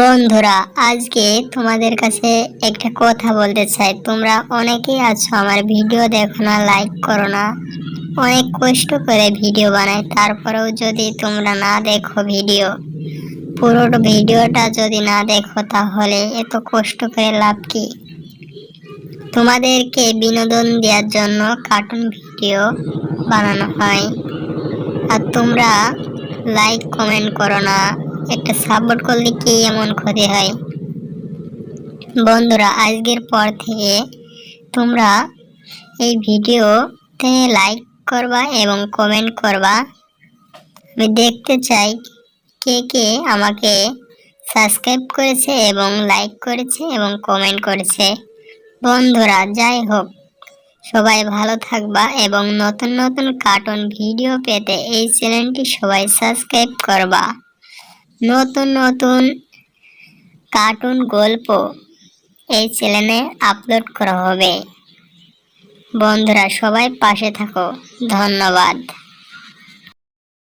বন্ধুরা, আজকে তোমাদের কাছে একটা কথা বলতে চাই। তোমরা অনেকেই আছো আমার ভিডিও দেখো না লাইক করো না। অনেক কষ্ট করে ভিডিও বানাই, তারপরেও যদি তোমরা না দেখো ভিডিও পুরো ভিডিওটা যদি না দেখো, তাহলে এত কষ্ট করে লাভ কি? তোমাদেরকে বিনোদন দেওয়ার জন্য কার্টুন ভিডিও বানানো হয়। আর তোমরা লাইক কমেন্ট করো না। একটা সাপোর্ট করলে কি এমন ক্ষতি হয়? বন্ধুরা, আজকের পর থেকে তোমরা এই ভিডিওতে লাইক করবা এবং কমেন্ট করবা। আমি দেখতে চাই কে কে আমাকে সাবস্ক্রাইব করেছে এবং লাইক করেছে এবং কমেন্ট করেছে। বন্ধুরা, যাই হোক, সবাই ভালো থাকবা এবং নতুন নতুন কার্টুন ভিডিও পেতে এই চ্যানেলটি সবাই সাবস্ক্রাইব করবা। নতুন নতুন কার্টুন গল্প এই চ্যানেলে আপলোড করা হবে। বন্ধুরা সবাই পাশে থাকো। ধন্যবাদ।